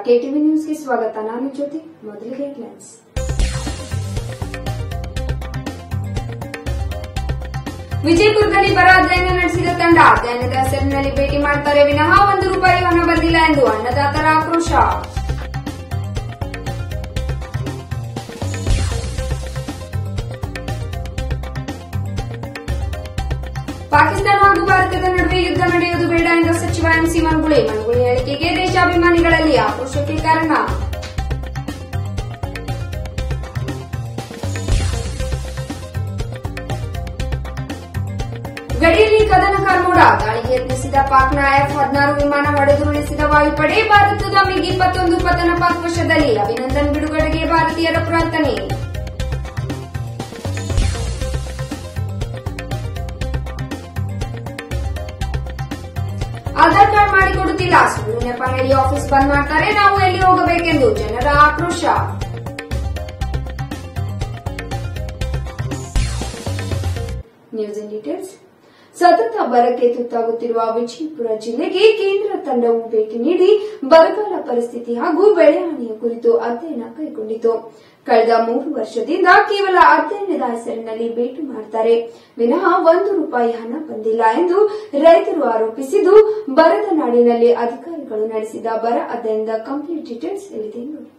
ನಮಸ್ಕಾರ ಕೆಟಿವಿ ನ್ಯೂಸ್ಗೆ ಸ್ವಾಗತ ನಾನು ಜ್ಯೋತಿ ಮೊದಲಿಗೆ ಹೆಡ್ಲೈನ್ಸ್ ವಿಜಯಪುರದಲ್ಲಿ ಬರ ಅಧ್ಯಯನ ನಡೆಸಿದ ತಂಡ ಅಧ್ಯಯನದ ಹೆಸರಿನಲ್ಲಿ ಭೇಟಿ ಮಾಡ್ತಾರೆ ವಿನಃ ಒಂದು ರೂಪಾಯಿ ಹಣ ಬಂದಿಲ್ಲ ಎಂದು ಅನ್ನದಾತರ ಆಕ್ರೋಶ ಪಾಕಿಸ್ತಾನ ಹಾಗೂ ಭಾರತದ ನಡುವೆ ಯುದ್ಧ ನಡೆಯುವುದು ಬೇಡ ಎಂದು ಸಚಿವ ಎಂಸಿ ಮನ್ಗುಳಿ. ಮನ್ಗುಳಿ ಹೇಳಿಕೆಗೆ ದೇಶಾಭಿಮಾನಿಗಳಲ್ಲಿ ಆಕ್ರೋಶಕ್ಕೆ ಕಾರಣ. ಗಡಿಯಲ್ಲಿ ಕದನ ಕಾರ್ಮೋಡ ದಾಳಿಗೆ ಯತ್ನಿಸಿದ ಪಾಕ್ನ ಎಫ್ ಹದಿನಾರು ವಿಮಾನ ಹೊಡೆದುರುಳಿಸಿದ ವಾಯುಪಡೆ. ಭಾರತದ ಮಿಗ್ ಇಪ್ಪತ್ತೊಂದು ಪತನ ಪಾಕ್ ವಶದಲ್ಲಿ. ಅಭಿನಂದನ್ ಬಿಡುಗಡೆಗೆ ಭಾರತೀಯರ ಪ್ರಾರ್ಥನೆ. ಮಾಡಿಕೊಡುತ್ತಿಲ್ಲ ಸುಳ್ಳು ನೆಪ ಹೇಳಿ ಆಫೀಸ್ ಬಂದ್ ಮಾಡ್ತಾರೆ, ನಾವು ಎಲ್ಲಿ ಹೋಗಬೇಕೆಂದು? ಜನರ ಆಕ್ರೋಶ. ನ್ಯೂಸ್ ಡೀಟೇಲ್ಸ್ ಸತತ ಬರಕ್ಕೆ ತುತ್ತಾಗುತ್ತಿರುವ ವಿಜಯಪುರ ಜಿಲ್ಲೆಗೆ ಕೇಂದ್ರ ತಂಡವು ಭೇಟಿ ನೀಡಿ ಬರಗಾಲ ಪರಿಸ್ಥಿತಿ ಹಾಗೂ ಬೆಳೆಹಾನಿಯ ಕುರಿತು ಅಧ್ಯಯನ ಕೈಗೊಂಡಿತು. ಕಳೆದ ಮೂರು ವರ್ಷದಿಂದ ಕೇವಲ ಅಧ್ಯಯನದ ಹೆಸರಿನಲ್ಲಿ ಭೇಟಿ ಮಾಡ್ತಾರೆ. ವಿನಃ ಒಂದು ರೂಪಾಯಿ ಹಣ ಬಂದಿಲ್ಲ ಎಂದು ರೈತರು ಆರೋಪಿಸಿದ್ದು ಬರದ ನಾಡಿನಲ್ಲಿ ಅಧಿಕಾರಿಗಳು ನಡೆಸಿದ ಬರ ಅಧ್ಯಯನದ ಕಂಪ್ಲೀಟ್ ಡೀಟೇಲ್ಸ್ ಇಲ್ಲಿದೆ ನೋಡಿ.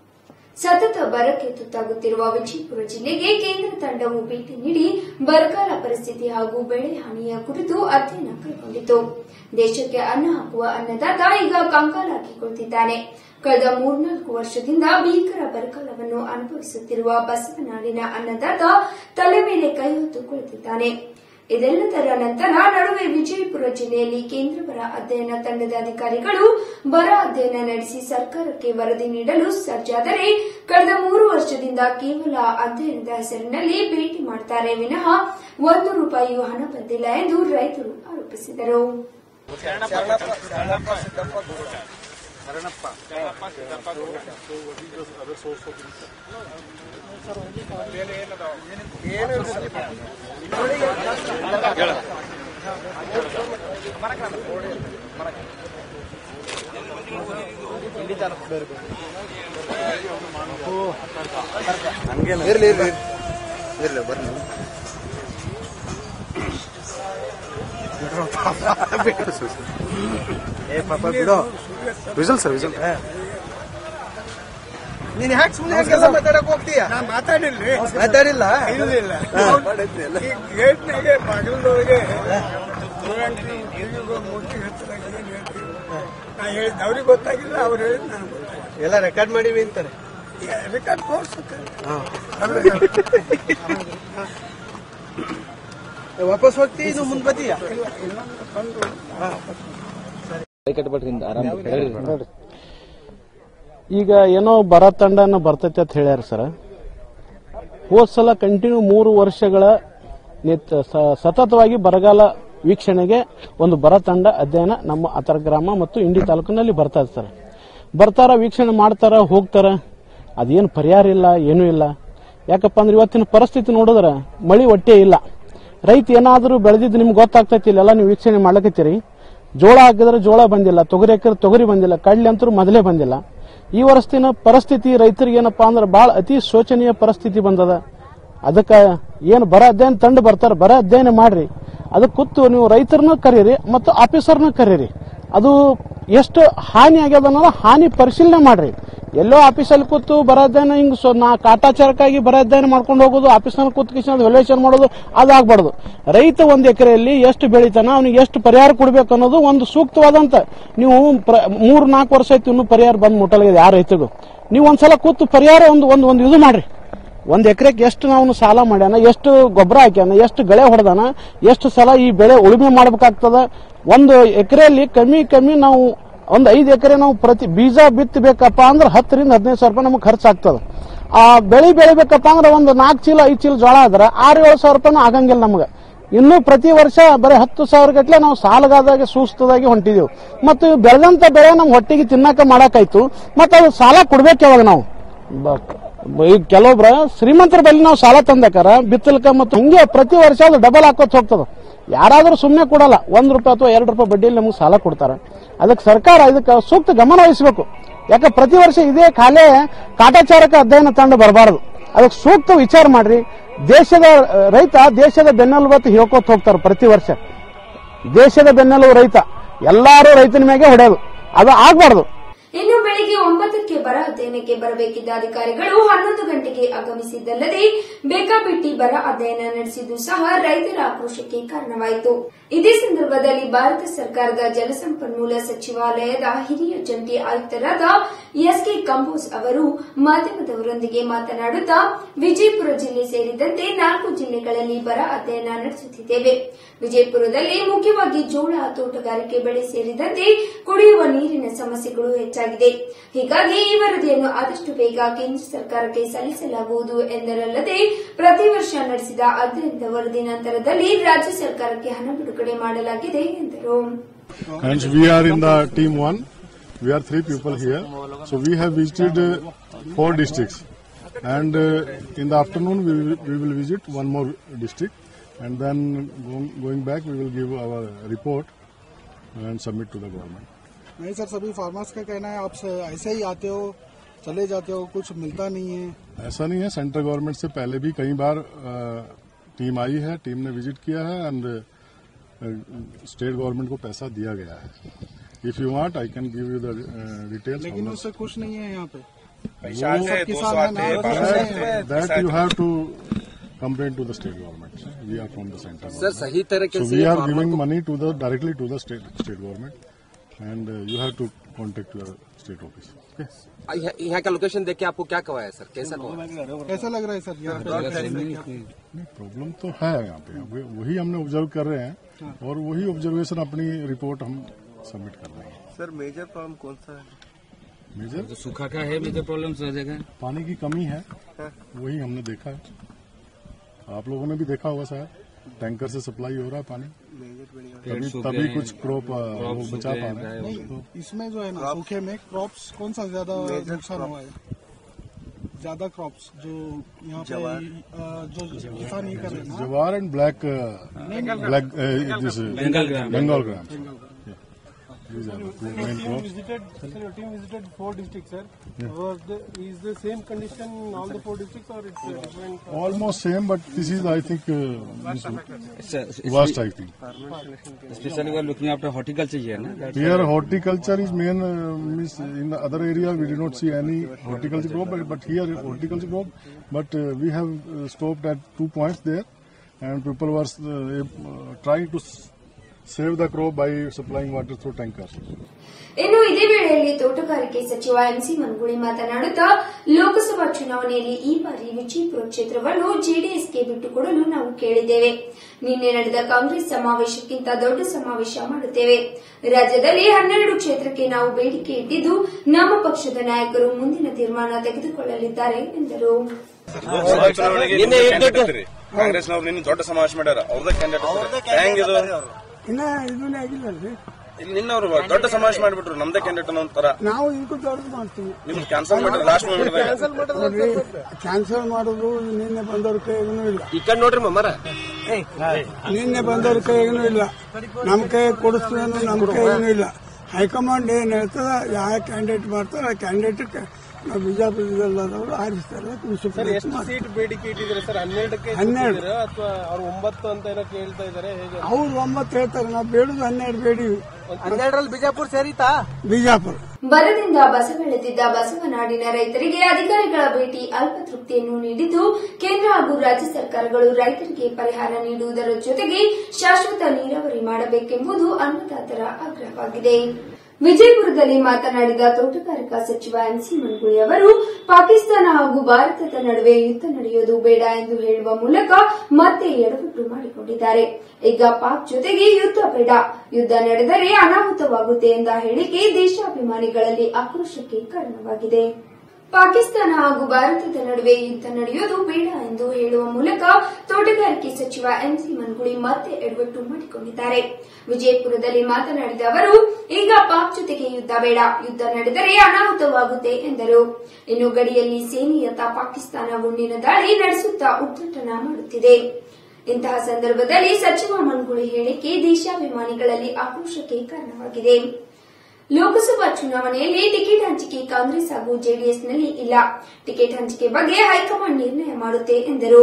ಸತತ ಬರಕ್ಕೆ ತುತ್ತಾಗುತ್ತಿರುವ ವಿಜಯಪುರ ಜಿಲ್ಲೆಗೆ ಕೇಂದ್ರ ತಂಡವು ಭೇಟಿ ನೀಡಿ ಬರಗಾಲ ಪರಿಸ್ಥಿತಿ ಹಾಗೂ ಬೆಳೆ ಹಾನಿಯ ಕುರಿತು ಅಧ್ಯಯನ ಕೈಗೊಂಡಿತು. ದೇಶಕ್ಕೆ ಅನ್ನ ಹಾಕುವ ಅನ್ನದಾತ ಈಗ ಕಂಕಾಲ ಕುಳಿತಿದ್ದಾನೆ. ಕಳೆದ ಮೂರ್ನಾಲ್ಕು ವರ್ಷದಿಂದ ಭೀಕರ ಬರಗಾಲವನ್ನು ಅನುಭವಿಸುತ್ತಿರುವ ಬಸವನಾಡಿನ ಅನ್ನದಾತ ತಲೆ ಮೇಲೆ ಕೈ ಹೊತ್ತು ಕುಳಿತಿದ್ದಾನೆ. ಇದೆಲ್ಲದರ ನಂತರ ನಡುವೆ ವಿಜಯಪುರ ಜಿಲ್ಲೆಯಲ್ಲಿ ಕೇಂದ್ರ ಬರ ಅಧ್ಯಯನ ತಂಡದ ಅಧಿಕಾರಿಗಳು ಬರ ಅಧ್ಯಯನ ನಡೆಸಿ ಸರ್ಕಾರಕ್ಕೆ ವರದಿ ನೀಡಲು ಸಜ್ಜಾದರೆ ಕಳೆದ ಮೂರು ವರ್ಷದಿಂದ ಕೇವಲ ಅಧ್ಯಯನದ ಹೆಸರಿನಲ್ಲಿ ಭೇಟಿ ಮಾಡುತ್ತಾರೆ ವಿನಃ ಒಂದು ರೂಪಾಯಿಯೂ ಹಣ ಬಂದಿಲ್ಲ ಎಂದು ರೈತರು ಆರೋಪಿಸಿದರು ಇರ್ಲಿ ಇರ್ಲಿ. ಇರ್ಲಿ ಬರ್ರಿ ಏ ಪಾಪ ಬಿಡು. Whistle sir whistle. ನೀನ್ ಯಾಕೆ ಸುಮ್ಮನೆ ಕೆಲಸ ಮಾತಾಡಕ್ ಹೋಗ್ತೀಯ? ನಾ ಮಾತಾಡಿಲ್ರಿ. ಮಾತಾಡಿಲ್ಲ? ಇರುದಿಲ್ಲ. ಈ ಗೇಟ್ನಾಗೆ ಬಾಗಿಲದೊಳಗೆ ಮೂರ್ತಿ ಹೇಳ್ತೀವಿ ನಾ ಹೇಳಿದ್ ಅವ್ರಿಗೆ ಗೊತ್ತಾಗಿಲ್ಲ ಅವ್ರು ಹೇಳಿದ್ ನನಗೆ ಗೊತ್ತಾಗಿಲ್ಲ. ಎಲ್ಲ ರೆಕಾರ್ಡ್ ಮಾಡಿವಿ ಅಂತಾರೆ. ರೆಕಾರ್ಡ್ ತೋರ್ಸುತ್ತೆ. ವಾಪಸ್ ಹೋಗ್ತಿ ಇದು ಮುಂದ್ ಬತ್ತೀಯ ಈಗ ಏನೋ ಬರ ತಂಡನ ಬರ್ತೈತೆ ಅಂತ ಹೇಳ್ಯಾರ ಸರ್. ಹೋದ್ ಸಲ ಕಂಟಿನ್ಯೂ ಮೂರು ವರ್ಷಗಳ ಸತತವಾಗಿ ಬರಗಾಲ ವೀಕ್ಷಣೆಗೆ ಒಂದು ಬರ ತಂಡ ಅಧ್ಯಯನ ನಮ್ಮ ಅತರ ಗ್ರಾಮ ಮತ್ತು ಇಂಡಿ ತಾಲೂಕಿನಲ್ಲಿ ಬರ್ತಾ ಸರ್. ಬರ್ತಾರ ವೀಕ್ಷಣೆ ಮಾಡ್ತಾರ ಹೋಗ್ತಾರ. ಅದೇನು ಪರಿಹಾರ ಇಲ್ಲ ಏನೂ ಇಲ್ಲ. ಯಾಕಪ್ಪ ಅಂದ್ರೆ ಇವತ್ತಿನ ಪರಿಸ್ಥಿತಿ ನೋಡಿದ್ರೆ ಮಳಿ ಒಟ್ಟೆ ಇಲ್ಲ. ರೈತ ಏನಾದರೂ ಬೆಳೆದಿದ್ದು ನಿಮ್ಗೆ ಗೊತ್ತಾಗ್ತೈತಿ, ಇಲ್ಲೆಲ್ಲ ನೀವು ವೀಕ್ಷಣೆ ಮಾಡ್ಲಕತ್ತೀರಿ ಜೋಳ ಹಾಕಿದ್ರೆ ಜೋಳ ಬಂದಿಲ್ಲ, ತೊಗರಿ ಹಾಕಿದ್ರೆ ತೊಗರಿ ಬಂದಿಲ್ಲ, ಕಡ್ಲೆ ಅಂತೂ ಮೊದಲೇ ಬಂದಿಲ್ಲ. ಈ ವರ್ಷದಿನ ಪರಿಸ್ಥಿತಿ ರೈತರಿಗೆ ಏನಪ್ಪಾ ಅಂದ್ರೆ ಬಹಳ ಅತಿ ಶೋಚನೀಯ ಪರಿಸ್ಥಿತಿ ಬಂದದ. ಅದಕ್ಕೆ ಏನು ಬರ ಅಧ್ಯಯನ ತಂಡ ಬರ್ತಾರೆ, ಬರ ಅಧ್ಯಯನ ಮಾಡ್ರಿ. ಅದಕ್ಕೆ ಕುತ್ತು ನೀವು ರೈತರನ್ನ ಕರೀರಿ ಮತ್ತು ಆಫೀಸರ್ನ ಕರೀರಿ. ಅದು ಎಷ್ಟು ಹಾನಿ ಆಗ್ಯದ ಅನ್ನೋದು ಹಾನಿ ಪರಿಶೀಲನೆ ಮಾಡ್ರಿ. ಎಲ್ಲೋ ಆಫೀಸಲ್ಲಿ ಕೂತು ಬರ ಅಧ್ಯಯನ ಹಿಂಗ್ ನಾ ಕಾಟಾಚಾರಕ್ಕಾಗಿ ಬರ ಮಾಡ್ಕೊಂಡು ಹೋಗೋದು, ಆಫೀಸ್ನಲ್ಲಿ ಕೂತ್ ಕಿಶನ್ ವ್ಯಾಲ್ಯೂಯೇಷನ್ ಮಾಡೋದು, ಅದಾಗಬಾರ್ದು. ರೈತ ಒಂದ್ ಎಕರೆಯಲ್ಲಿ ಎಷ್ಟು ಬೆಳಿತಾನ ಅವ್ನಿಗೆ ಎಷ್ಟು ಪರಿಹಾರ ಕೊಡಬೇಕು ಅನ್ನೋದು ಒಂದು ಸೂಕ್ತವಾದಂತ. ನೀವು ಮೂರ್ ನಾಲ್ಕು ವರ್ಷ ಆಯ್ತು ಇನ್ನೂ ಪರಿಹಾರ ಬಂದ್ ಮುಟ್ಟಲಾಗಿದೆ ಯಾರು ರೈತಗೂ ನೀವು ಒಂದ್ಸಲ ಕೂತು ಪರಿಹಾರ ಒಂದು ಒಂದು ಒಂದು ಇದು ಮಾಡ್ರಿ. ಒಂದ್ ಎಕರೆಗೆ ಎಷ್ಟು ನಾವು ಸಾಲ ಮಾಡ್ಯಾನ, ಎಷ್ಟು ಗೊಬ್ಬರ ಹಾಕ್ಯಾನ, ಎಷ್ಟು ಗಳೆ ಹೊಡೆದಾನ, ಎಷ್ಟು ಸಲ ಈ ಬೆಳೆ ಉಳುಮೆ ಮಾಡ್ಬೇಕಾಗ್ತದ? ಒಂದು ಎಕರೆಯಲ್ಲಿ ಕಮ್ಮಿ ಕಮ್ಮಿ ನಾವು, ಒಂದ್ ಐದು ಎಕರೆ ನಾವು ಪ್ರತಿ ಬೀಜ ಬಿತ್ತಬೇಕಪ್ಪ ಅಂದ್ರೆ ಹತ್ತರಿಂದ ಹದಿನೈದು ಸಾವಿರ ರೂಪಾಯಿ ನಮಗೆ ಖರ್ಚಾಗ್ತದ. ಆ ಬೆಳೆ ಬೆಳಿಬೇಕಪ್ಪ ಅಂದ್ರೆ ಒಂದು ನಾಲ್ಕು ಚೀಲ, ಐದು ಚೀಲ ಜೋಳ ಆದ್ರೆ ಆರು ಏಳು ಸಾವಿರ ರೂಪಾಯಿನೂ ಆಗಂಗಿಲ್ಲ ನಮ್ಗೆ. ಇನ್ನು ಪ್ರತಿ ವರ್ಷ ಬರೀ ಹತ್ತು ಸಾವಿರ ಗಟ್ಟಲೆ ನಾವು ಸಾಲಗಾದಾಗೆ ಸೂಸ್ತದಾಗಿ ಹೊಂಟಿದೆವು. ಮತ್ತು ಬೆಳೆದಂತ ಬೆಳೆ ನಮ್ಮ ಹೊಟ್ಟೆಗೆ ತಿನ್ನಕ ಮಾಡಾಕಾಯ್ತು. ಮತ್ತೆ ಅದು ಸಾಲ ಕೊಡ್ಬೇಕು ಯಾವಾಗ ನಾವು? ಕೆಲವೊಬ್ರ ಶ್ರೀಮಂತರ ಬಳಿ ನಾವು ಸಾಲ ತಂದಕಾರ ಬಿತ್ತಲ್ಕ ಮತ್ತು ಹಂಗೆ ಪ್ರತಿ ವರ್ಷ ಅದು ಡಬಲ್ ಹಾಕೋತ್ ಹೋಗ್ತದ. ಯಾರಾದರೂ ಸುಮ್ಮನೆ ಕೊಡಲ್ಲ. ಒಂದ್ ರೂಪಾಯಿ ಅಥವಾ ಎರಡು ರೂಪಾಯಿ ಬಡ್ಡಿಯಲ್ಲಿ ನಮಗೆ ಸಾಲ ಕೊಡ್ತಾರೆ. ಅದಕ್ಕೆ ಸರ್ಕಾರ ಇದಕ್ಕೆ ಸೂಕ್ತ ಗಮನ ವಹಿಸಬೇಕು. ಯಾಕೆ ಪ್ರತಿ ವರ್ಷ ಇದೇ ಖಾಲಿ ಕಾಟಾಚಾರಕ ಅಧ್ಯಯನ ತಂಡ ಬರಬಾರದು. ಅದಕ್ಕೆ ಸೂಕ್ತ ವಿಚಾರ ಮಾಡ್ರಿ. ದೇಶದ ರೈತ ದೇಶದ ಬೆನ್ನೆಲುಬತ್ತು ಹೇಳ್ಕೋತ ಹೋಗ್ತಾರೆ ಪ್ರತಿ ವರ್ಷ. ದೇಶದ ಬೆನ್ನೆಲುಬು ರೈತ. ಎಲ್ಲಾರು ರೈತನ ಮೇಲೆ ಹೊಡೆಯೋದು. ಅದು ಆಗ್ಬಾರ್ದು. ಇನ್ನು ಬೆಳಿಗ್ಗೆ ಒಂಬತ್ತಕ್ಕೆ ಬರ, ಅಧ್ಯಯನಕ್ಕೆ ಬರಬೇಕಿದ್ದ ಅಧಿಕಾರಿಗಳು ಹನ್ನೊಂದು ಗಂಟೆಗೆ ಆಗಮಿಸಿದ್ದಲ್ಲದೆ ಬೇಕಾಬಿಟ್ಟಿ ಬರ ಅಧ್ಯಯನ ನಡೆಸಿದ್ದು ಸಹ ರೈತರ ಆಕ್ರೋಶಕ್ಕೆ ಕಾರಣವಾಯಿತು. ಇದೇ ಸಂದರ್ಭದಲ್ಲಿ ಭಾರತ ಸರ್ಕಾರದ ಜಲಸಂಪನ್ಮೂಲ ಸಚಿವಾಲಯದ ಹಿರಿಯ ಜಂಟಿ ಆಯುಕ್ತರಾದ ಎಸ್ಕೆ ಕಂಬೋಸ್ ಅವರು ಮಾಧ್ಯಮದವರೊಂದಿಗೆ ಮಾತನಾಡುತ್ತಾ, ವಿಜಯಪುರ ಜಿಲ್ಲೆ ಸೇರಿದಂತೆ ನಾಲ್ಕು ಜಿಲ್ಲೆಗಳಲ್ಲಿ ಬರ ಅಧ್ಯಯನ ನಡೆಸುತ್ತಿದ್ದೇವೆ. ವಿಜಯಪುರದಲ್ಲಿ ಮುಖ್ಯವಾಗಿ ಜೋಳ ತೋಟಗಾರಿಕೆ ಬೆಳೆ ಸೇರಿದಂತೆ ಕುಡಿಯುವ ನೀರಿನ ಸಮಸ್ಯೆಗಳು ಹೆಚ್ಚಾಗಿದೆ ಹೀಗಾಗಿ ಈ ವರದಿಯನ್ನು ಆದಷ್ಟು ಬೇಗ ಕೇಂದ್ರ ಸರ್ಕಾರಕ್ಕೆ ಸಲ್ಲಿಸಲಾಗುವುದು ಎಂದರಲ್ಲದೆ ಪ್ರತಿ ವರ್ಷ ನಡೆಸಿದ ಅತ್ಯಂತ ವರದಿ ನಂತರದಲ್ಲಿ ರಾಜ್ಯ ಸರ್ಕಾರಕ್ಕೆ ಹಣ ಬಿಡುಗಡೆ ಮಾಡಲಾಗಿದೆ ಎಂದರು. We are three people here. So we have visited uh, four districts. And uh, in the afternoon, we will, we will visit one more district. And then going, going back, we will give our report and submit to the government. नहीं sir सभी farmers का कहना है आप ऐसे ही आते हो चले जाते हो कुछ मिलता नहीं है। ऐसा नहीं है सेंट्रल गवर्नमेंट से पहले भी कई बार टीम आई है टीम ने विज़िट किया है एंड स्टेट गवर्नमेंट को पैसा दिया गया है। If you want I can give you the details लेकिन उससे कुछ नहीं है यहाँ पे। That you have to complain to the state government we are from the centre sir सही तरह से we are giving money to the directly to the state government and uh, you have to contact your state office. Okay. यहाँ का location देख के आपको क्या कहा है सर कैसा कैसा लग रहा है सर यहाँ प्रॉब्लम तो है यहाँ पे। वही- हमने ऑब्ज़र्व कर रहे हैं और वही ऑब्जर्वेशन अपनी रिपोर्ट हम सबमिट कर रहे हैं। सर मेजर प्रॉब्लम कौन सा है? मेजर जो सूखा का है मेजर प्रॉब्लम हर जगह। पानी की कमी है वही हमने देखा है। आप लोगों ने भी देखा होगा शायद टैंकर से सप्लाई हो रहा है पानी? तभी तभी कुछ क्रॉप वो बचा पा रहे हैं तो इसमें जो है ना सूखे में क्रॉप्स कौन सा ज़्यादा नुकसान हुआ है? ज़्यादा क्रॉप्स जो यहाँ पे जो किसान ये कर रहे हैं jowar and black black Bengal gram Crops. visited, sir, your team visited four districts, sir. Was the, is the same condition in all the four districts or it's uh, different? Almost same, but this is, I think, uh, worst, I think. Especially we are looking after horticulture here, na? That's Here, horticulture is main. Uh, means in the other area, we did not see any horticulture crop, but, but here, horticulture crop. But uh, we have uh, stopped at two points there, and people were uh, uh, trying to s- the crop by supplying water through tanker ಇನ್ನು ಇದೇ ವೇಳೆಯಲ್ಲಿ ತೋಟಗಾರಿಕೆ ಸಚಿವ MC ಮನ್ಗುಳಿ ಮಾತನಾಡುತ್ತಾ ಲೋಕಸಭಾ ಚುನಾವಣೆಯಲ್ಲಿ ಈ ಬಾರಿ ವಿಜಯಪುರ ಕ್ಷೇತ್ರವನ್ನು ಜೆಡಿಎಸ್ಗೆ ಬಿಟ್ಟುಕೊಡಲು ನಾವು ಕೇಳಿದ್ದೇವೆ. ನಿನ್ನೆ ನಡೆದ ಕಾಂಗ್ರೆಸ್ ಸಮಾವೇಶಕ್ಕಿಂತ ದೊಡ್ಡ ಸಮಾವೇಶ ಮಾಡುತ್ತೇವೆ. ರಾಜ್ಯದಲ್ಲಿ ಹನ್ನೆರಡು ಕ್ಷೇತ್ರಕ್ಕೆ ನಾವು ಬೇಡಿಕೆ ಇಟ್ಟಿದ್ದು ನಮ್ಮ ಪಕ್ಷದ ನಾಯಕರು ಮುಂದಿನ ತೀರ್ಮಾನ ತೆಗೆದುಕೊಳ್ಳಲಿದ್ದಾರೆ ಎಂದರು. ಕಾಂಗ್ರೆಸ್ನವ್ರು ದೊಡ್ಡ ಸಮಾವೇಶ ಮಾಡ್ಯಾರ. ಕ್ಯಾಂಡಿಡೇಟ್ ಇನ್ನ ಇದನ್ನೇ ಆಗಿಲ್ಲ ಇಲ್ಲಿ ನಿನ್ನ ದೊಡ್ಡ ಸಮಾವೇಶ ಮಾಡಿಬಿಟ್ರು ನಮ್ದೇ ಕ್ಯಾಂಡಿಡೇಟ್ ಅನ್ನೋ ಒಂಥರ. ನಾವು ಇದಕ್ಕೂ ದೊಡ್ಡದು ಮಾಡ್ತೀವಿ. ನಿಮ್ಗೆ ಕ್ಯಾನ್ಸಲ್ ಮಾಡಿದ್ರು ಲಾಸ್ಟ್ ಮೂಮೆಂಟ್ ನೋಡ್ರಿ ಕ್ಯಾನ್ಸಲ್ ಮಾಡೋದು ನಿನ್ನೆ ಬಂದವ್ರ ಕೈಗೂ ಇಲ್ಲ. ಈ ಕಡೆ ನೋಡ್ರಿ ಮಮ್ಮರ ನಿನ್ನೆ ಬಂದವ್ರ ಕೈಗೂ ಇಲ್ಲ. ನಮ್ ಕೈ ಕೊಡಿಸ್ತೀವಿ ಅನ್ನೋ ನಮ್ ಕೈಗೂ ಇಲ್ಲ. ಹೈಕಮಾಂಡ್ ಏನ್ ಹೇಳ್ತದ ಯಾವ ಕ್ಯಾಂಡಿಡೇಟ್ ಮಾಡ್ತಾರ ಆ ಕ್ಯಾಂಡಿಡೇಟ್ ನಾವು ಬಿಜಾಪುರದಲ್ಲದವರು ಆರಿಸ್ತಾರೆ ಎಷ್ಟು ಸೀಟ್ ಬೇಡಿಕೆ ಇಟ್ಟಿದ್ದಾರೆ ಸರ್? ಹನ್ನೆರಡಕ್ಕೆ ಹನ್ನೆರಡು. ಅಥವಾ ಅವ್ರು ಒಂಬತ್ತು ಅಂತ ಏನೋ ಕೇಳ್ತಾ ಇದ್ದಾರೆ? ಹೇಗೆ? ಅವ್ರು ಒಂಬತ್ತು ಹೇಳ್ತಾರೆ ನಾವು ಬೇಡುದು ಹನ್ನೆರಡು ಬೇಡಿವಿ. ಹನ್ನೆರಡರಲ್ಲಿ ಬಿಜಾಪುರ ಸೇರಿತಾ? ಬಿಜಾಪುರ. ಬರದಿಂದ ಬಸವೆಳೆದಿದ್ದ ಬಸವನಾಡಿನ ರೈತರಿಗೆ ಅಧಿಕಾರಿಗಳ ಭೇಟಿ ಅಲ್ಪ ತೃಪ್ತಿಯನ್ನು ನೀಡಿದ್ದು ಕೇಂದ್ರ ಹಾಗೂ ರಾಜ್ಯ ಸರ್ಕಾರಗಳು ರೈತರಿಗೆ ಪರಿಹಾರ ನೀಡುವುದರ ಜೊತೆಗೆ ಶಾಶ್ವತ ನೀರಾವರಿ ಮಾಡಬೇಕೆಂಬುದು ಅನ್ನದಾತರ ಆಗ್ರಹವಾಗಿದೆ. ವಿಜಯಪುರದಲ್ಲಿ ಮಾತನಾಡಿದ ತೋಟಗಾರಿಕಾ ಸಚಿವ ಎನ್ಸಿ ಮನ್ಗುಳಿ ಅವರು, ಪಾಕಿಸ್ತಾನ ಹಾಗೂ ಭಾರತದ ನಡುವೆ ಯುದ್ಧ ನಡೆಯೋದು ಬೇಡ ಎಂದು ಹೇಳುವ ಮೂಲಕ ಮತ್ತೆ ಎಡವಟ್ಟು ಮಾಡಿಕೊಂಡಿದ್ದಾರೆ. ಈಗ ಪಾಕ್ ಜೊತೆಗೆ ಯುದ್ಧ ಬೇಡ. ಯುದ್ಧ ನಡೆದರೆ ಅನಾಹುತವಾಗುತ್ತೆ ಎಂದ ಹೇಳಿಕೆ ದೇಶಾಭಿಮಾನಿಗಳಲ್ಲಿ ಆಕ್ರೋಶಕ್ಕೆ ಕಾರಣವಾಗಿದೆ. ಪಾಕಿಸ್ತಾನ ಹಾಗೂ ಭಾರತದ ನಡುವೆ ಯುದ್ಧ ನಡೆಯುವುದು ಬೇಡ ಎಂದು ಹೇಳುವ ಮೂಲಕ ತೋಟಗಾರಿಕೆ ಸಚಿವ ಎಂಸಿ ಮನ್ಗುಳಿ ಮತ್ತೆ ಎಡವಟ್ಟು ಮಾಡಿಕೊಂಡಿದ್ದಾರೆ. ವಿಜಯಪುರದಲ್ಲಿ ಮಾತನಾಡಿದ ಅವರು, ಈಗ ಪಾಕ್ ಜೊತೆಗೆ ಯುದ್ಧ ಬೇಡ. ಯುದ್ಧ ನಡೆದರೆ ಅನಾಹುತವಾಗುತ್ತೆ ಎಂದರು. ಇನ್ನು ಗಡಿಯಲ್ಲಿ ಸೇನೆಯತ್ತ ಪಾಕಿಸ್ತಾನ ಗುಂಡಿನ ದಾಳಿ ನಡೆಸುತ್ತಾ ಉದ್ಘಾಟನ ಮಾಡುತ್ತಿದೆ. ಇಂತಹ ಸಂದರ್ಭದಲ್ಲಿ ಸಚಿವ ಮನ್ಗುಳಿ ಹೇಳಿಕೆ ದೇಶಾಭಿಮಾನಿಗಳಲ್ಲಿ ಆಕ್ರೋಶಕ್ಕೆ ಕಾರಣವಾಗಿದೆ. ಲೋಕಸಭಾ ಚುನಾವಣೆಯಲ್ಲಿ ಟಿಕೆಟ್ ಹಂಚಿಕೆ ಕಾಂಗ್ರೆಸ್ ಹಾಗೂ ಜೆಡಿಎಸ್ನಲ್ಲಿ ಇಲ್ಲ. ಟಿಕೆಟ್ ಹಂಚಿಕೆ ಬಗ್ಗೆ ಹೈಕಮಾಂಡ್ ನಿರ್ಣಯ ಮಾಡುತ್ತೆ ಎಂದರು.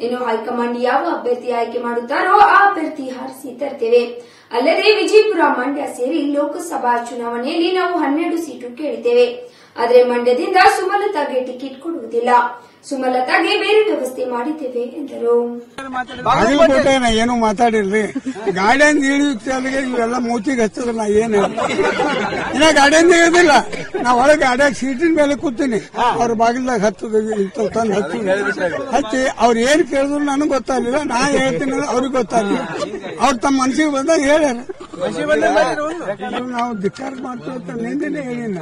ಇನ್ನು ಹೈಕಮಾಂಡ್ ಯಾವ ಅಭ್ಯರ್ಥಿ ಆಯ್ಕೆ ಮಾಡುತ್ತಾರೋ ಆ ಅಭ್ಯರ್ಥಿ ಹರಿಸಿ ತರ್ತೇವೆ. ಅಲ್ಲದೆ ವಿಜಯಪುರ ಮಂಡ್ಯ ಸೇರಿ ಲೋಕಸಭಾ ಚುನಾವಣೆಯಲ್ಲಿ ನಾವು ಹನ್ನೆರಡು ಸೀಟು ಕೇಳಿದ್ದೇವೆ. ಆದರೆ ಮಂಡ್ಯದಿಂದ ಸುಮಲತಾಗೆ ಟಿಕೆಟ್ ಕೊಡುವುದಿಲ್ಲ. ಸುಮಲತಾಗೆ ಬೇರೆ ವ್ಯವಸ್ಥೆ ಮಾಡಿದ್ದೇವೆ ಎಂದರು. ಏನು ಮಾತಾಡಿಲ್ರಿ ಇಳಿಯುತ್ತಲ್ಲಿಗೆ ಇವೆಲ್ಲ ಮೂತಿಗೆ ಹಚ್ಚಿದ್ರೆ ನಾ ಏನು? ಇನ್ನ ಗಾಡಿಯಿಂದ ಇರೋದಿಲ್ಲ ನಾ ಒಳಗೆ ಗಾಡಿಯಾಗ ಸೀಟಿನ ಮೇಲೆ ಕೂತೀನಿ. ಅವ್ರ ಬಾಗಿಲ್ದಾಗ ಹತ್ತದ ಇಂಥ ತಂದು ಹಚ್ಚಿ ಹಚ್ಚಿ ಅವ್ರು ಏನ್ ಕೇಳಿದ್ರು ನನಗೆ ಗೊತ್ತಾಗಲಿಲ್ಲ, ನಾ ಹೇಳ್ತೀನಿ ಅವ್ರಿಗೆ ಗೊತ್ತಾಗಲಿಲ್ಲ. ಅವ್ರು ತಮ್ಮ ಮನ್ಸಿಗೆ ಬಂದಾಗ ಹೇಳ್ಯಾರ. ನಾವು ಧಿಕ್ಕಾರ ಮಾಡ್ತೀವಿ ಅಂತ ನಿಂದಿನೇ ಹೇಳಿಲ್ಲ.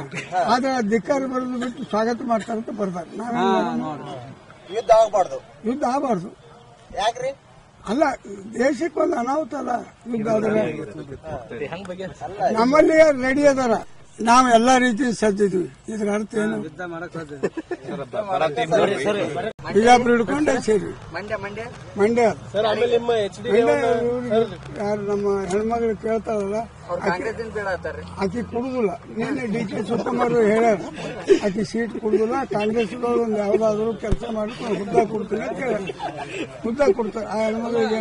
ಆದ್ರೆ ಆ ಧಿಕ್ಕಾರ ಬರೋದು ಬಿಟ್ಟು ಸ್ವಾಗತ ಮಾಡ್ತಾರಂತ ಬರ್ತಾರೆ? ಯುದ್ಧ ಆಗಬಾರ್ದು. ಯುದ್ಧ ಆಗಬಾರ್ದು. ಯಾಕ್ರಿ? ಅಲ್ಲ ದೇಶಕ್ಕೊಂದು ಅನಾಹುತ ಅಲ್ಲ. ಯುದ್ಧ ಆದ್ರೆ. ನಮ್ಮಲ್ಲಿ ರೆಡಿ ಅದಾರ. ನಾವು ಎಲ್ಲಾ ರೀತಿ ಸದ್ದಿದ್ವಿ ಇದ್ರ ಅರ್ಥ ಏನು? ಬಿಜಾಪುರ ಹಿಡ್ಕೊಂಡೆ ಸೇರಿ. ಮಂಡ್ಯ ಮಂಡ್ಯ? ಯಾರು ನಮ್ಮ ಹೆಣ್ಮಗಳು ಕೇಳ್ತಾರಲ್ಲ ಅವ್ರು ಕಾಂಗ್ರೆಸ್ ಬೇಡ ಅಂತಾರೆ. ಆಕಿ ಕುಡುದಿಲ್ಲ. ನಿನ್ನೆ ಡಿ ಕೆ ಶಿವಕುಮಾರ್ ಹೇಳ್ಯಾರ ಆಕಿ ಸೀಟ್ ಕುಡುದಿಲ್ಲ ಕಾಂಗ್ರೆಸ್ ಒಂದು ಯಾವ್ದಾದ್ರು ಕೆಲಸ ಮಾಡಿ ಹುದ್ದ ಕೊಡ್ತೀನಿ ಅಂತ ಹೇಳ ಹುದ್ದ ಕೊಡ್ತಾರೆ. ಆ ಹೆಣ್ಮಗಳಿಗೆ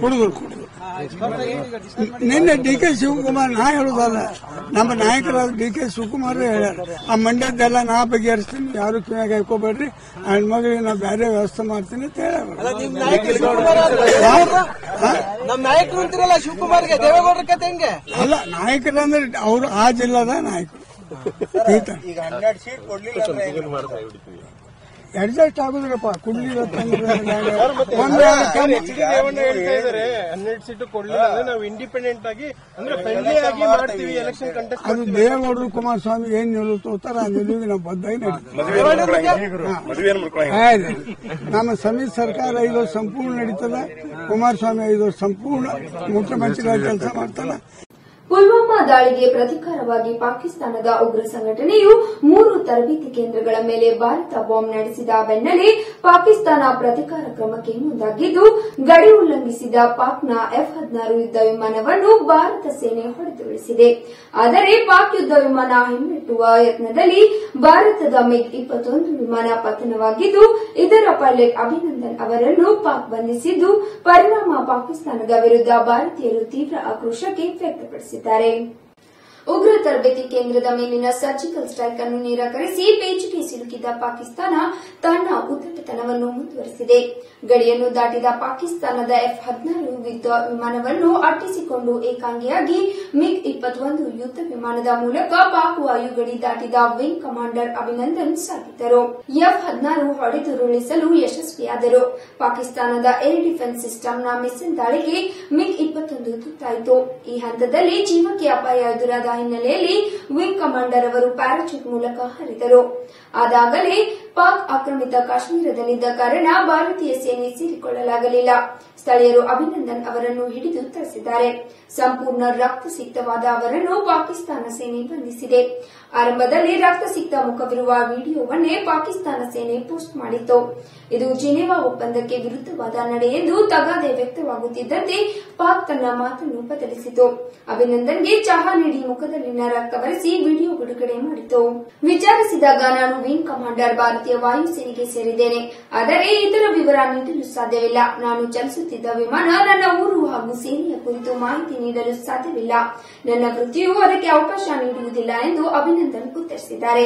ಕುಡುದ್ರು ನಿನ್ನೆ ಡಿ ಕೆ ಶಿವಕುಮಾರ್ ನಾ ಹೇಳುದಲ್ಲ ನಮ್ಮ ನಾಯಕರಾದ ಡಿ ಕೆ ಶಿವಕುಮಾರ್ ಹೇಳ್ಯಾರ ಆ ಮಂಡ್ಯದ್ದೆಲ್ಲ ನಾ ಬಗೆಹರಿಸ್ತೀನಿ ಯಾರು ಕಿವಿಯಾಗ ಹಾಕೋಬೇಡ್ರಿ ಆ ಹೆಣ್ಮಗಳಿಗೆ ನಾ ಬೇರೆ ವ್ಯವಸ್ಥೆ ಮಾಡ್ತೀನಿ ಅಂತ ಹೇಳ ನಮ್ಮ ನಾಯಕರು ಅಂತಿರಲ್ಲ ಶಿವಕುಮಾರ್ಗೆ ದೇವೇಗೌಡರ ಕತೆ ಹೆಂಗೆ? ಅಲ್ಲ ನಾಯಕರಂದ್ರೆ ಅವರು ಆ ಜಿಲ್ಲಾದ ನಾಯಕರು. ಈಗ ಹನ್ನೆರಡು ಸೀಟ್ ಕೊಡ್ಲಿಲ್ಲ ಅಂದ್ರೆ ಅಡ್ಜಸ್ಟ್ ಆಗುದಿಲ್ಲಪ್ಪ ಕುಡ್ಲಿ ತಂದ್ರೆ ಒಂದು ಎಚ್ ಡಿ ರೇವಣ್ಣ ಹೇಳ್ತಾ ಇದಾರೆ ಹನ್ನೆರಡು ಸೀಟು ಕೊಡ್ಲಿಲ್ಲ ಅಂದ್ರೆ ನಾವು ಇಂಡಿಪೆಂಡೆಂಟ್ ಆಗಿ ಅಂದ್ರೆ ಫ್ರೆಂಡ್ಲಿ ಆಗಿ ಮಾಡ್ತೀವಿ ಎಲೆಕ್ಷನ್ ಕಂಟೆಸ್ಟ್ ಅದು ದೇವೇಗೌಡರು ಕುಮಾರಸ್ವಾಮಿ ಏನ್ ನಿಲುವು ತೋತಾರ ಆ ನಿಲುವಿಗೆ ನಾವು ಬದ್ಧಾಗಿ ಮದುವೆ ನಡೀತೀವಿ ನಮ್ಮ ಸಮಿತಿ ಸರ್ಕಾರ ಇದು ಸಂಪೂರ್ಣ ನಡೀತದ. ಕುಮಾರಸ್ವಾಮಿ ಐದು ವರ್ಷ ಸಂಪೂರ್ಣ ಮುಖ್ಯಮಂತ್ರಿಗಳ ಕೆಲಸ ಮಾಡ್ತಾನ ಪುಲ್ವಾಮಾ ದಾಳಿಗೆ ಪ್ರತೀಕಾರವಾಗಿ ಪಾಕಿಸ್ತಾನದ ಉಗ್ರ ಸಂಘಟನೆಯು ಮೂರು ತರಬೇತಿ ಕೇಂದ್ರಗಳ ಮೇಲೆ ಭಾರತ ಬಾಂಬ್ ನಡೆಸಿದ ಬೆನ್ನಲ್ಲೇ ಪಾಕಿಸ್ತಾನ ಪ್ರತೀಕಾರ ಕ್ರಮಕ್ಕೆ ಮುಂದಾಗಿದ್ದು, ಗಡಿ ಉಲ್ಲಂಘಿಸಿದ ಪಾಕ್ನ ಎಫ್ ಹದಿನಾರು ಯುದ್ಧ ವಿಮಾನವನ್ನು ಭಾರತ ಸೇನೆ ಹೊಡೆದುರುಳಿಸಿದೆ. ಆದರೆ, ಪಾಕ್ ಯುದ್ಧ ವಿಮಾನ ಹಿಮ್ಮೆಟ್ಟುವ ಯತ್ನದಲ್ಲಿ ಭಾರತದ ಮಿಗ್ ಇಪ್ಪತ್ತೊಂದು ವಿಮಾನ ಪತನವಾಗಿದ್ದು, ಇದರ ಪೈಲಟ್ ಅಭಿನಂದನ್ ಅವರನ್ನು ಪಾಕ್ ಬಂಧಿಸಿದ್ದು, ಪರಿಣಾಮ ಪಾಕಿಸ್ತಾನದ ವಿರುದ್ಧ ಭಾರತೀಯರು ತೀವ್ರ ಆಕ್ರೋಶಕ್ಕೆ ವ್ಯಕ್ತಪಡಿಸಿದ್ದಾರೆ. studying. ಉಗ್ರ ತರಬೇತಿ ಕೇಂದ್ರದ ಮೇಲಿನ ಸರ್ಜಿಕಲ್ ಸ್ಟ್ರೈಕ್ ಅನ್ನು ನಿರಾಕರಿಸಿ ಪೇಚಿಗೆ ಸಿಲುಕಿದ್ದ ಪಾಕಿಸ್ತಾನ ತನ್ನ ಉದ್ದಟತನವನ್ನು ಮುಂದುವರೆಸಿದೆ. ಗಡಿಯನ್ನು ದಾಟಿದ ಪಾಕಿಸ್ತಾನದ ಎಫ್ ಹದಿನಾರು ಯುದ್ಧ ವಿಮಾನವನ್ನು ಅಟ್ಟಿಸಿಕೊಂಡು ಏಕಾಂಗಿಯಾಗಿ ಮಿಗ್ ಇಪ್ಪತ್ತೊಂದು ಯುದ್ಧ ವಿಮಾನದ ಮೂಲಕ ಪಾಕ್ ವಾಯು ಗಡಿ ದಾಟಿದ ವಿಂಗ್ ಕಮಾಂಡರ್ ಅಭಿನಂದನ್ ಸಾಗಿದ್ದರು. ಎಫ್ ಹದಿನಾರು ಹೊಡೆದುರುಳಿಸಲು ಯಶಸ್ವಿಯಾದರು. ಪಾಕಿಸ್ತಾನದ ಏರ್ ಡಿಫೆನ್ಸ್ ಸಿಸ್ಟಂನ ಮಿಸ್ಸಿನ್ ದಾಳಿಗೆ ಮಿಗ್ ಇಪ್ಪತ್ತೊಂದು ತುತ್ತಾಯಿತು. ಈ ಹಂತದಲ್ಲಿ ಜೀವಕ್ಕೆ ಅಪಾಯ ಎದುರಾದ ಹಿನ್ನೆಲೆಯಲ್ಲಿ ವಿಂಗ್ ಕಮಾಂಡರ್ ಅವರು ಪ್ಯಾರಾಚೂಟ್ ಮೂಲಕ ಹರಿದರು. ಆದಾಗಲೇ ಪಾಕ್ ಆಕ್ರಮಿತ ಕಾಶ್ಮೀರದಲ್ಲಿದ್ದ ಕಾರಣ ಭಾರತೀಯ ಸೇನೆ ಸೇರಿಕೊಳ್ಳಲಾಗಲಿಲ್ಲ. ಸ್ಥಳೀಯರು ಅಭಿನಂದನ್ ಅವರನ್ನು ಹಿಡಿದು ತರಿಸಿದ್ದಾರೆ. ಸಂಪೂರ್ಣ ರಕ್ತಸಿಕ್ತವಾದ ಅವರನ್ನು ಪಾಕಿಸ್ತಾನ ಸೇನೆ ಬಂಧಿಸಿದೆ. ಆರಂಭದಲ್ಲಿ ರಕ್ತಸಿಕ್ತ ಮುಖವಿರುವ ವಿಡಿಯೋವನ್ನೇ ಪಾಕಿಸ್ತಾನ ಸೇನೆ ಪೋಸ್ಟ್ ಮಾಡಿತ್ತು. ಇದು ಜಿನೆವಾ ಒಪ್ಪಂದಕ್ಕೆ ವಿರುದ್ಧವಾದ ನಡೆ ಎಂದು ತಗಾದೆ ವ್ಯಕ್ತವಾಗುತ್ತಿದ್ದಂತೆ ಪಾಕ್ ತನ್ನ ಮಾತನ್ನು ಬದಲಿಸಿತು. ಅಭಿನಂದನ್ಗೆ ಚಹಾ ನೀಡಿ ಮುಖದಲ್ಲಿನ ರಕ್ತ ಬರೆಸಿ ವಿಡಿಯೋ ಬಿಡುಗಡೆ ಮಾಡಿತು. ವಿಚಾರಿಸಿದಾಗ ನಾನು ವಿಂಗ್ ಕಮಾಂಡರ್ ಭಾರತೀಯ ವಾಯುಸೇನೆಗೆ ಸೇರಿದ್ದೇನೆ. ಆದರೆ ಇದರ ವಿವರ ನೀಡಲು ಸಾಧ್ಯವಿಲ್ಲ. ನಾನು ಚಲಿಸುತ್ತಿದ್ದ ವಿಮಾನ ನನ್ನ ಊರು ಹಾಗೂ ಸೇನೆಯ ಕುರಿತು ಮಾಹಿತಿ ನೀಡಲು ಸಾಧ್ಯವಿಲ್ಲ. ನನ್ನ ವೃತ್ತಿಯು ಅದಕ್ಕೆ ಅವಕಾಶ ನೀಡುವುದಿಲ್ಲ ಎಂದು ಅಭಿನಂದನ್ ಉತ್ತರಿಸಿದ್ದಾರೆ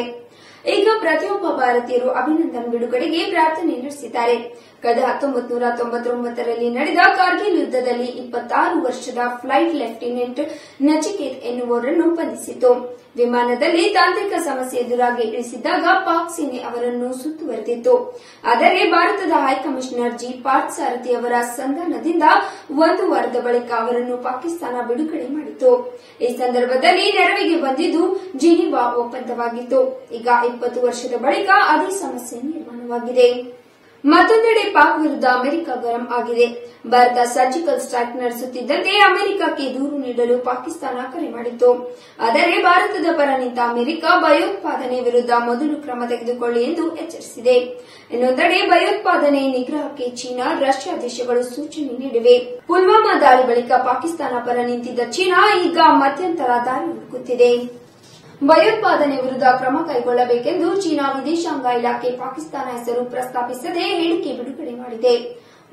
ಈಗ ಪ್ರತಿಯೊಬ್ಬ ಭಾರತೀಯರು ಅಭಿನಂದನ್ ಬಿಡುಗಡೆಗೆ ಪ್ರಾರ್ಥನೆ ನಡೆಸಿದ್ದಾರೆ. ಕಳೆದ ಹತ್ತೊಂಬತ್ತು ನೂರ ತೊಂಬತ್ತೊಂಬತ್ತರಲ್ಲಿ ನಡೆದ ಕಾರ್ಗಿಲ್ ಯುದ್ದದಲ್ಲಿ ಇಪ್ಪತ್ತಾರು ವರ್ಷದ ಫ್ಲೈಟ್ ಲೆಫ್ಟಿನೆಂಟ್ ನಚಿಕೇತ್ ಎನ್ನುವರನ್ನು ಬಂಧಿಸಿತು ವಿಮಾನದಲ್ಲಿ ತಾಂತ್ರಿಕ ಸಮಸ್ಯೆ ಎದುರಾಗಿ ಇಳಿಸಿದ್ದಾಗ ಪಾಕ್ ಸೇನೆ ಅವರನ್ನು ಸುತ್ತುವರೆದಿತ್ತು. ಆದರೆ ಭಾರತದ ಹೈಕಮಿಷನರ್ ಜಿ. ಪಾರ್ಥ್ ಸಾರಥಿ ಅವರ ಸಂಧಾನದಿಂದ ಒಂದು ವಾರದ ಬಳಿಕ ಅವರನ್ನು ಪಾಕಿಸ್ತಾನ ಬಿಡುಗಡೆ ಮಾಡಿತು ಈ ಸಂದರ್ಭದಲ್ಲಿ ನೆರವಿಗೆ ಬಂದಿದ್ದು ಜಿನಿವಾ ಒಪ್ಪಂದವಾಗಿತ್ತು. ಈಗ ಇಪ್ಪತ್ತು ವರ್ಷದ ಬಳಿಕ ಅದೇ ಸಮಸ್ಯೆ ನಿರ್ಮಾಣವಾಗಿದೆ. ಮತ್ತೊಂದೆಡೆ ಪಾಕ್ ವಿರುದ್ಧ ಅಮೆರಿಕ ಗರಂ ಆಗಿದೆ. ಭಾರತ ಸರ್ಜಿಕಲ್ ಸ್ಟ್ರೈಕ್ ನಡೆಸುತ್ತಿದ್ದಂತೆ ಅಮೆರಿಕಕ್ಕೆ ದೂರು ನೀಡಲು ಪಾಕಿಸ್ತಾನ ಕರೆ ಮಾಡಿತ್ತು. ಆದರೆ ಭಾರತದ ಪರ ನಿಂತ ಅಮೆರಿಕ ಭಯೋತ್ಪಾದನೆ ವಿರುದ್ಧ ಮೊದಲು ಕ್ರಮ ತೆಗೆದುಕೊಳ್ಳಿ ಎಂದು ಎಚ್ಚರಿಸಿದೆ. ಇನ್ನೊಂದೆಡೆ ಭಯೋತ್ಪಾದನೆ ನಿಗ್ರಹಕ್ಕೆ ಚೀನಾ, ರಷ್ಯಾ ದೇಶಗಳು ಸೂಚನೆ ನೀಡಿವೆ. ಪುಲ್ವಾಮಾ ದಾಳಿ ಬಳಿಕ ಪಾಕಿಸ್ತಾನ ಪರ ನಿಂತಿದ್ದ ಚೀನಾ ಈಗ ಮಧ್ಯಂತರ ದಾರಿ ಹುಡುಕುತ್ತಿದೆ. ಭಯೋತ್ಪಾದನೆ ವಿರುದ್ಧ ಕ್ರಮ ಕೈಗೊಳ್ಳಬೇಕೆಂದು ಚೀನಾ ವಿದೇಶಾಂಗ ಇಲಾಖೆ ಪಾಕಿಸ್ತಾನ ಹೆಸರು ಪ್ರಸ್ತಾಪಿಸದೆ ಹೇಳಿಕೆ ಬಿಡುಗಡೆ ಮಾಡಿದೆ.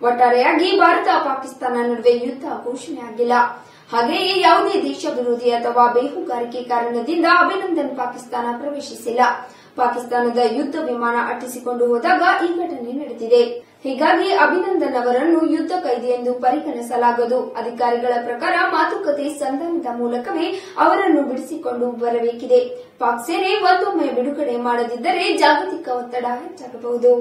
ಒಟ್ಟಾರೆಯಾಗಿ ಭಾರತ ಪಾಕಿಸ್ತಾನ ನಡುವೆ ಯುದ್ಧ ಘೋಷಣೆಯಾಗಿಲ್ಲ ಹಾಗೆಯೇ ಯಾವುದೇ ದೇಶ ವಿರೋಧಿ ಅಥವಾ ಬೇಹುಗಾರಿಕೆ ಕಾರಣದಿಂದ ಅಭಿನಂದನ್ ಪಾಕಿಸ್ತಾನ ಪ್ರವೇಶಿಸಿಲ್ಲ. ಪಾಕಿಸ್ತಾನದ ಯುದ್ಧ ವಿಮಾನ ಅಟ್ಟಿಸಿಕೊಂಡು ಹೋದಾಗ ಈ ಘಟನೆ ನಡೆದಿದೆ. ಹೀಗಾಗಿ ಅಭಿನಂದನ್ ಅವರನ್ನು ಯುದ್ಧ ಕೈದಿ ಎಂದು ಪರಿಗಣಿಸಲಾಗದು. ಅಧಿಕಾರಿಗಳ ಪ್ರಕಾರ ಮಾತುಕತೆ ಸಂಧಾನದ ಮೂಲಕವೇ ಅವರನ್ನು ಬಿಡಿಸಿಕೊಂಡು ಬರಬೇಕಿದೆ. ಪಾಕ್ ಸೇನೆ ಮತ್ತೊಮ್ಮೆ ಬಿಡುಗಡೆ ಮಾಡದಿದ್ದರೆ ಜಾಗತಿಕ ಒತ್ತಡ ಹೆಚ್ಚಾಗಬಹುದು.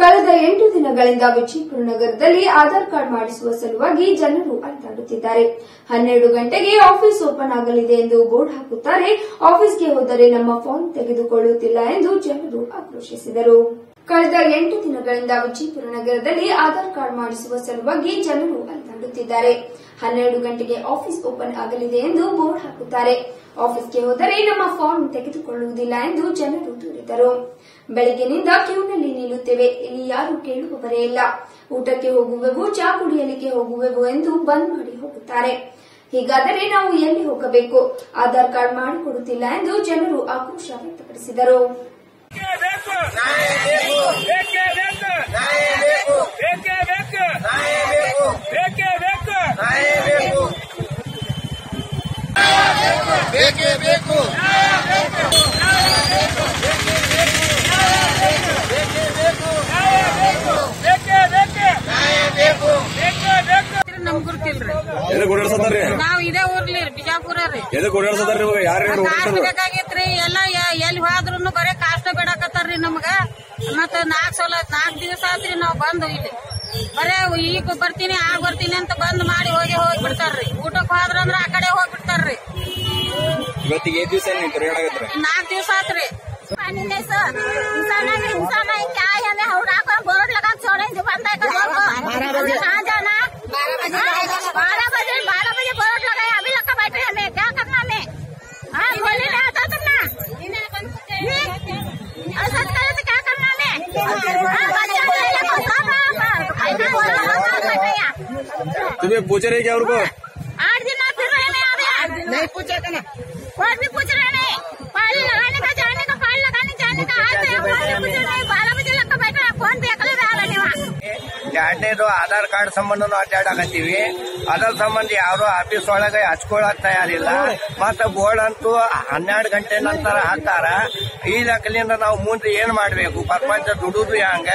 ಕಳೆದ ಎಂಟು ದಿನಗಳಿಂದ ವಿಜಯಪುರ ನಗರದಲ್ಲಿ ಆಧಾರ್ ಕಾರ್ಡ್ ಮಾಡಿಸುವ ಸಲುವಾಗಿ ಜನರು ಅಲೆದಾಡುತ್ತಿದ್ದಾರೆ. ಹನ್ನೆರಡು ಗಂಟೆಗೆ ಆಫೀಸ್ ಓಪನ್ ಆಗಲಿದೆ ಎಂದು ಬೋರ್ಡ್ ಹಾಕುತ್ತಾರೆ. ಆಫೀಸ್ಗೆ ಹೋದರೆ ನಮ್ಮ ಫೋನ್ ತೆಗೆದುಕೊಳ್ಳುತ್ತಿಲ್ಲ ಎಂದು ಜನರು ಆಕ್ರೋಶಿಸಿದರು. ಕಳೆದ ಎಂಟು ದಿನಗಳಿಂದ ವಿಜಯಪುರ ನಗರದಲ್ಲಿ ಆಧಾರ್ ಕಾರ್ಡ್ ಮಾಡಿಸುವ ಸಲುವಾಗಿ ಜನರು ಅಲ್ಲಾಡುತ್ತಿದ್ದಾರೆ ಹನ್ನೆರಡು ಗಂಟೆಗೆ ಆಫೀಸ್ ಓಪನ್ ಆಗಲಿದೆ ಎಂದು ಬೋರ್ಡ್ ಹಾಕುತ್ತಾರೆ. ಆಫೀಸ್ಗೆ ಹೋದರೆ ನಮ್ಮ ಫಾರ್ಮ್ ತೆಗೆದುಕೊಳ್ಳುವುದಿಲ್ಲ ಎಂದು ಜನರು ದೂರಿದರು. ಬೆಳಗ್ಗಿನಿಂದ ಕ್ಯೂನಲ್ಲಿ ನಿಲ್ಲುತ್ತೇವೆ. ಇಲ್ಲಿ ಯಾರು ಕೇಳುವವರೇ ಇಲ್ಲ. ಊಟಕ್ಕೆ ಹೋಗುವೆವು, ಚಾ ಕುಡಿಯಲಿಕ್ಕೆ ಹೋಗುವೆವು ಎಂದು ಬಂದ್ ಮಾಡಿ ಹೋಗುತ್ತಾರೆ. ಹೀಗಾದರೆ ನಾವು ಎಲ್ಲಿ ಹೋಗಬೇಕು? ಆಧಾರ್ ಕಾರ್ಡ್ ಮಾಡಿಕೊಡುತ್ತಿಲ್ಲ ಎಂದು ಜನರು ಆಕ್ರೋಶ ವ್ಯಕ್ತಪಡಿಸಿದರು. ಬೇಕೇ? ಬೇಕು? ನಮ್ ಗುರುತಿಲ್ರಿ. ಎದಕ್ ಓಡಾಡ್ಸತಾರ್ರಿ ನಾವ್ ಇದೇ ಊರ್ಲಿ ಬಿಜಾಪುರ ರೀ. ಎದಕ್ ಓಡಾಡ್ಸತಾರ್ರಿ ಇವಾಗ? ಯಾರು ಕಾಸ್ಟ್ ಬೇಕಾಗೈತ್ರಿ ಎಲ್ಲ ಎಲ್ಲಿ ಹೋದ್ರು ಬರೇ ಮತ್ತ ನಾಲ್ಕ್ ಸಲ ನಾಲ್ಕ್ ದಿವಸ ಆತ್ರಿ ನಾವ್ ಬಂದು ಇಲ್ಲಿ ಬರೇ ಈಗ ಬರ್ತೀನಿ ಆಗ ಬರ್ತೀನಿ ಅಂತ ಬಂದ್ ಮಾಡಿ ಹೋಗಿ ಹೋಗಿ ಬಿಡ್ತಾರ್ರಿ ಊಟಕ್ ಹೋದ್ರಂದ್ರ ಆ ಕಡೆ ಹೋಗಿ ಬಿಡ್ತಾರ್ರಿ ಇವತ್ತಿಗೆ ಏದ್ ದಿವಸ ನೀವು ತಿರುಗಾಡಕತ್ರಿ ನಾಲ್ಕ್ ದಿವಸ ಆತ್ರಿ पानी नहीं सर इंसान है इंसान है क्या है हमें हौड़ा पर बोर्ड लगा छोड़ेंगे बंद है तुम्ही पूछ रहे क्या उनको आठ दिन आप फिर रहे हैं अभी नहीं पूछे थे ना कोई भी पूछ रहे नहीं पानी लगाने का जाने का पानी लगाने जाने का आज तो एक बार भी पूछ रहे नहीं बारह बजे लगता बैठा है, फोन पे अकले रहा नहीं वहाँ ಎರಡನೇದು ಆಧಾರ್ ಕಾರ್ಡ್ ಸಂಬಂಧನು ಅಡ್ಡಾಡಕತ್ತೀವಿ ಅದರ ಸಂಬಂಧ ಯಾರು ಆಫೀಸ್ ಒಳಗೆ ಹಚ್ಕೊಳಕ್ ತಯಾರಿಲ್ಲ. ಮತ್ತ ಬೋರ್ಡ್ ಅಂತೂ ಹನ್ನೆರಡು ಗಂಟೆ ನಂತರ ಹಾಕ್ತಾರ. ಈ ಲೆಕ್ಕಲಿಂದ ನಾವು ಮುಂದೆ ಏನ್ ಮಾಡ್ಬೇಕು? ಪ್ರಪಂಚ ದುಡುದು ಹ್ಯಾಂಗ?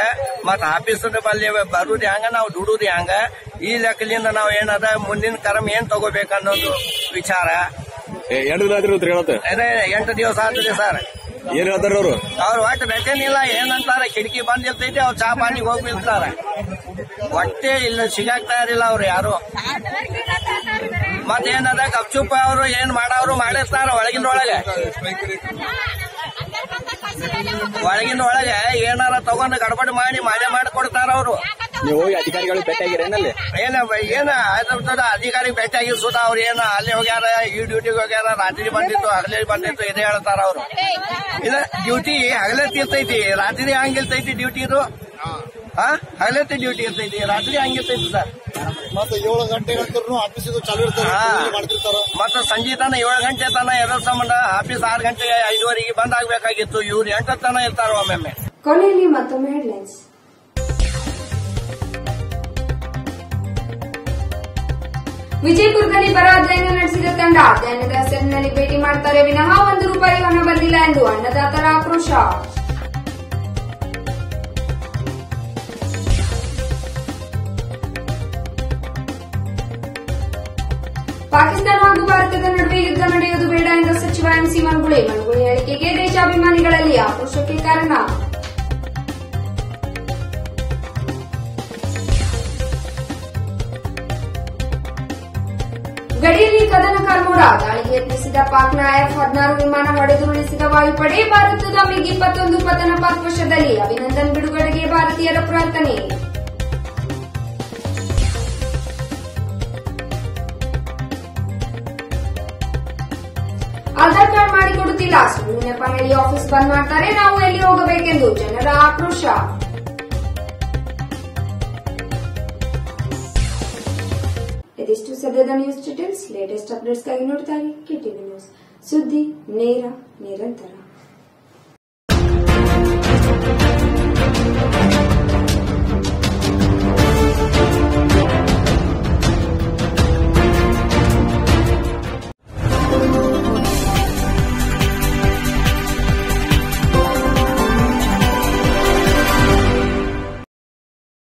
ಮತ್ತ ಆಫೀಸ್ ಬಲ್ಲಿ ಬರುದು ಹ್ಯಾಂಗ? ನಾವು ದುಡುದು ಹ್ಯಾಂಗ? ಈ ಲೆಕ್ಕಲಿಂದ ನಾವು ಏನದ? ಮುಂದಿನ ಕರ್ಮ ಏನ್ ತಗೋಬೇಕನ್ನೋದು ವಿಚಾರ. ದಿನ ಎಂಟು ದಿವಸ ಆಗ್ತದೆ ಸರ್. ಏನ್ ಹೇಳ್ತಾರ ಅವರು? ಅವ್ರು ಒಟ್ಟು ಬೆಟ್ಟೇನಿಲ್ಲ ಏನಂತಾರೆ, ಕಿಟಕಿ ಬಂದ್ ಇರ್ತೈತಿ ಅವ್ರು ಚಾ ಪಾನಿಗೆ ಹೋಗಿ ನಿಲ್ತಾರೆ ಒಟ್ಟೆ ಇಲ್ಲ ಸಿಗಾಕ್ತಾ ಇರಲಿಲ್ಲ ಅವ್ರು ಯಾರು. ಮತ್ತೇನದ, ಕಪ್ಚುಪ್ಪ ಅವರು ಏನ್ ಮಾಡವ್ರು ಮಾಡಿರ್ತಾರ ಒಳಗಿನ ಒಳಗೆ ಒಳಗಿನ ಒಳಗೆ ಏನಾರ ತಗೊಂಡು ಗಡಬಡಿ ಮಾಡಿ ಮಾಡೇ ಮಾಡಿ ಕೊಡ್ತಾರ ಅವರು ನೀವು ಹೋಗಿ ಅಧಿಕಾರಿಗಳು ಭೇಟಿಯಾಗಿರೇನಲ್ಲಿ ಏನ ಏನ ಅದ್ರ ಅಧಿಕಾರಿ ಭೇಟಿಯಾಗಿ ಸುತ ಅವ್ರು ಏನ ಅಲ್ಲಿ ಹೋಗ್ಯಾರ ಈ ಡ್ಯೂಟಿಗೆ ಹೋಗ್ಯಾರ ರಾತ್ರಿ ಬಂದಿತ್ತು ಹಗಲೇ ಬಂದಿತ್ತು ಇದೇ ಹೇಳ್ತಾರ ಅವರು ಇದ ಡ್ಯೂಟಿ ಹಗಲೇ ತೀರ್ತೈತಿ ರಾತ್ರಿ ಹಂಗಿಲ್ತೈತಿ ಡ್ಯೂಟಿ ಇದು ಹಾ? ಹಗಲತ್ತಿ ಡ್ಯೂಟಿ ಇರ್ತೈತಿ ರಾತ್ರಿ ಹಂಗಿರ್ತೈತಿ ಸರ್ ಮತ್ತೆ ಏಳು ಗಂಟೆ ಆಫೀಸ್ ಚಾಲು ಇರ್ತಾರೆ ಮಾಡ್ತಿರ್ತಾರ? ಮತ್ತೆ ಸಂಜೆ ತನ ಏಳು ಗಂಟೆ ತನ ಎರಡ ಸಂಬಂಧ ಆಫೀಸ್ ಆರು ಗಂಟೆಗೆ ಐದುವರೆಗೆ ಬಂದ್ ಆಗ್ಬೇಕಾಗಿತ್ತು. ಇವ್ರು ಎಂಟು ತನ ಇರ್ತಾರ ಒಮ್ಮೆ ಕೊನೆಯಲ್ಲಿ ಮತ್ತೊಮ್ಮೆ ಹೆಡ್ಲೈನ್ಸ್ ವಿಜಯಪುರದಲ್ಲಿ ಬರ ಅಧ್ಯಯನ ನಡೆಸಿದ ತಂಡ ಅಧ್ಯಯನದ ಹೆಸರಿನಲ್ಲಿ ಭೇಟಿ ಮಾಡ್ತಾರೆ. ವಿನಃ ಒಂದು ರೂಪಾಯಿ ಹಣ ಬಂದಿಲ್ಲ ಎಂದು ಅನ್ನದಾತರ ಆಕ್ರೋಶ. ಪಾಕಿಸ್ತಾನ ಹಾಗೂ ಭಾರತದ ನಡುವೆ ಯುದ್ಧ ನಡೆಯುವುದು ಬೇಡ ಎಂದ ಸಚಿವ ಎಂಸಿ ಮನ್ಗುಳೆ ಮನ್ಗುಳೆ ಹೇಳಿಕೆಗೆ ದೇಶಾಭಿಮಾನಿಗಳಲ್ಲಿ ಆಕ್ರೋಶಕ್ಕೆ ಕಾರಣ. ಗಡಿಯಲ್ಲಿ ಕದನ ಕಾರ್ಮೋಡ ದಾಳಿಗೆ ಯತ್ನಿಸಿದ ಪಾಕ್ನ ಎಫ್ ಹದಿನಾರು ವಿಮಾನ ಹೊಡೆದುರುಳಿಸಿದ ವಾಯುಪಡೆ, ಭಾರತದ ಮಿಗ್ ಇಪ್ಪತ್ತೊಂದು ಪತನ ಪಾಕ್ ವಶದಲ್ಲಿ ಅಭಿನಂದನ್ ಬಿಡುಗಡೆಗೆ ಭಾರತೀಯರ ಪ್ರಾರ್ಥನೆ. ಆಧಾರ್ ಕಾರ್ಡ್ ಮಾಡಿಕೊಡುತ್ತಿಲ್ಲ. ಸುಮ್ಮನೆ ಪಹಣಿ ಆಫೀಸ್ ಬಂದ್ ಮಾಡ್ತಾರೆ. ನಾವು ಎಲ್ಲಿ ಹೋಗಬೇಕೆಂದು ಜನರ ಆಕ್ರೋಶ. ಇದಿಷ್ಟು ಸದ್ಯದ ನ್ಯೂಸ್ ಡೀಟೇಲ್ಸ್ ಲೇಟೆಸ್ಟ್ ಅಪ್ಡೇಟ್ಸ್ಗಾಗಿ ನೋಡ್ತಾ ಇರಿ. ಕೆಟಿವಿ ನ್ಯೂಸ್ ಸುದ್ದಿ, ನೇರ, ನಿರಂತರ.